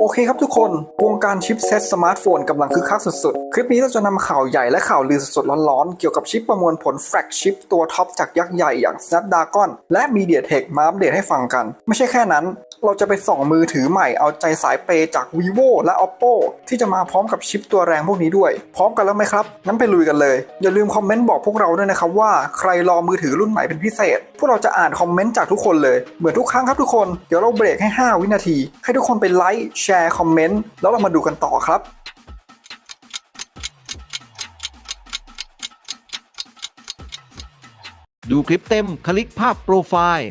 โอเคครับทุกคน วงการชิปเซ็ตสมาร์ทโฟนกำลังคึกคักสุดๆ คลิปนี้เราจะนำข่าวใหญ่และข่าวลือสดๆ ร้อนๆ เกี่ยวกับชิปประมวลผลแฟลกชิปตัวท็อปจากยักษ์ใหญ่อย่าง Snapdragon และ MediaTek มาอัปเดตให้ฟังกัน ไม่ใช่แค่นั้น เราจะไปส่องมือถือใหม่เอาใจสายเปย์จาก vivo และ oppo ที่จะมาพร้อมกับชิปตัวแรงพวกนี้ด้วย พร้อมกันแล้วไหมครับงั้นไปลุยกันเลย อย่าลืมคอมเมนต์บอกพวกเราด้วยนะครับว่าใครรอมือถือรุ่นใหม่เป็นพิเศษ พวกเราจะอ่านคอมเมนต์จากทุกคนเลย เหมือนทุกครั้งครับทุกคน เดี๋ยวเราเบรกให้ 5 วินาที ให้ทุกคนไปไลค์แชร์คอมเมนต์แล้วเรามาดูกันต่อครับดูคลิปเต็ม คลิกภาพโปรไฟล์